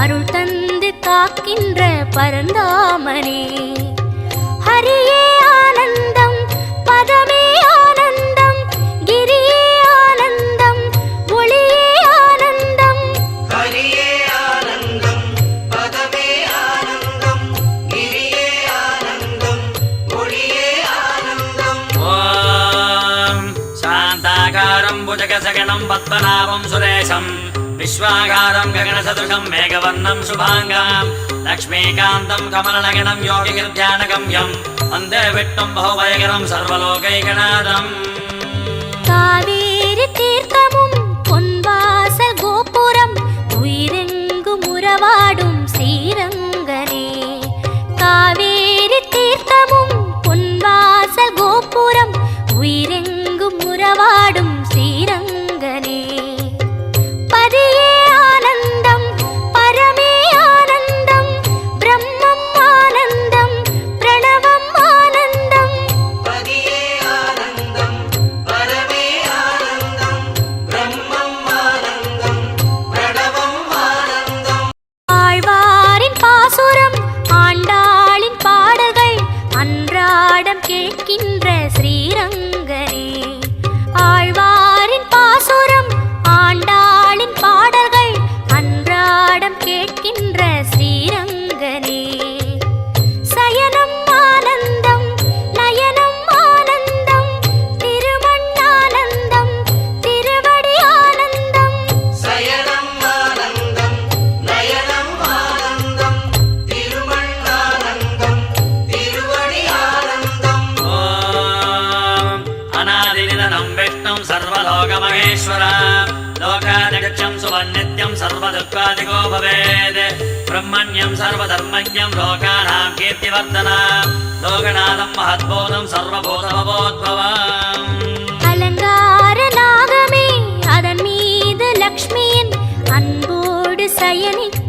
அருள் தந்து காக்கின்ற பரந்தாமனே. ஹரியே ஆனந்தம் பதமே ஆனந்தம் கிரியே ஆனந்தம் ஒளியே ஆனந்தம். ஹரியே ஆனந்தம் பதமே ஆனந்தம் கிரியே ஆனந்தம் ஒளியே ஆனந்தம். ஓம் சாந்தாகாரம் புஜகசகணம் பத்மநாபம் சுரேஷம். विश्वाकारं गगनसदृशं मेघवर्णं शुभाङ्गां लक्ष्मीकान्तं कमलनगणं योगिगिर्ध्यानगम्यं वन्दे विष्णुं बहुभयकरं सर्वलोकैकनाथम् பாடம் கேட்கின்ற ஸ்ரீரங்கனே. लोकमहेश्वर लोकादिगच्छं सुवर्नित्यं सर्वदुःखादिको भवेत् ब्रह्मण्यं सर्वधर्मज्ञं लोकानां कीर्तिवर्धना लोकनाथं महद्बोधं सर्वभूतमबोद्भवाम् அலங்கார நாகமே அதன் மீது லக்ஷ்மியின் அன்போடு சயனிக்க